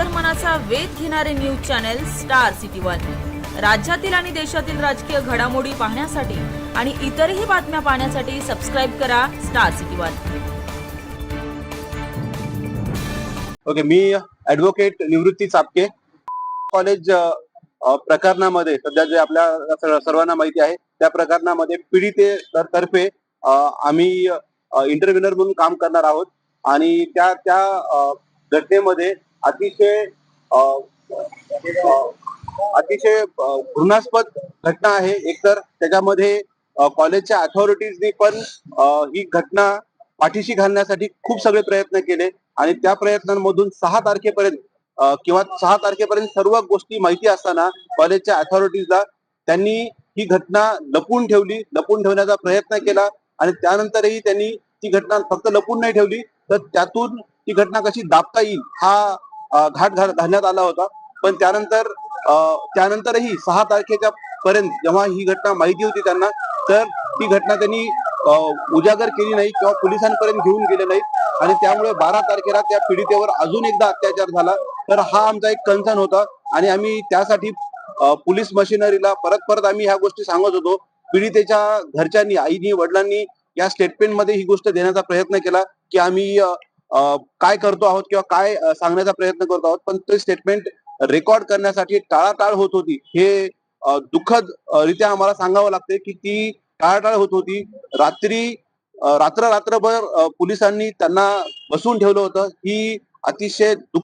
अंतर्मनाचा वेध घेणारे news channel star city one. राज्यातील आणि देशातील राजकीय घडामोडी पाहण्यासाठी आणि इतरही बातम्या पाहण्यासाठी सबस्क्राईब करा स्टार सिटी वन. ओके मी ऍडव्होकेट निवृत्ती चापके. कॉलेज प्रकरणामध्ये सध्या जे आपल्या सर्वांना माहिती आहे त्या प्रकरणामध्ये पीडिते तर्फे आम्ही इंटरव्ह्युनर म्हणून काम करणार आहोत. आणि त्या त्या घटनेमध्ये अतिशय अतिशय घृणास्पद घटना आहे. एकतर त्याच्यामध्ये कॉलेजच्या अथॉरिटीजनी पण ही घटना पाठीशी घालण्यासाठी खूप सगळे प्रयत्न केले. आणि त्या प्रयत्नांमधून सहा तारखेपर्यंत किंवा सहा तारखेपर्यंत सर्व गोष्टी माहिती असताना कॉलेजच्या अथॉरिटीजला त्यांनी ही घटना लपवून ठेवली. लपवून ठेवण्याचा प्रयत्न केला आणि त्यानंतरही त्यांनी ती घटना फक्त लपून नाही ठेवली. तर त्यातून ती घटना कशी दाबता येईल हा घाट घालण्यात आला होता. पण त्यानंतर त्यानंतरही सहा तारखेच्या पर्यंत जेव्हा ही घटना माहिती होती त्यांना तर ती घटना त्यांनी उजागर केली नाही किंवा पोलिसांपर्यंत घेऊन गेले नाहीत. आणि त्यामुळे बारा तारखेला त्या पीडितेवर अजून एकदा अत्याचार झाला. तर हा आमचा एक कन्सर्न होता. आणि आम्ही त्यासाठी पोलीस मशिनरीला परत परत आम्ही ह्या गोष्टी सांगत होतो. पीडितेच्या घरच्यांनी आईनी वडिलांनी या स्टेटमेंटमध्ये ही गोष्ट देण्याचा प्रयत्न केला की आम्ही काय करतो आहोत किंवा काय सांगण्याचा प्रयत्न करतो आहोत पण ते स्टेटमेंट रेकॉर्ड करण्यासाठी टाळाटाळ होत होती. हे दुःखद रित्या आम्हाला सांगावं लागते की ती टाळाटाळ होत होती. रात्री रात्र रात्रभर पोलिसांनी त्यांना बसून ठेवलं होतं. ही अतिशय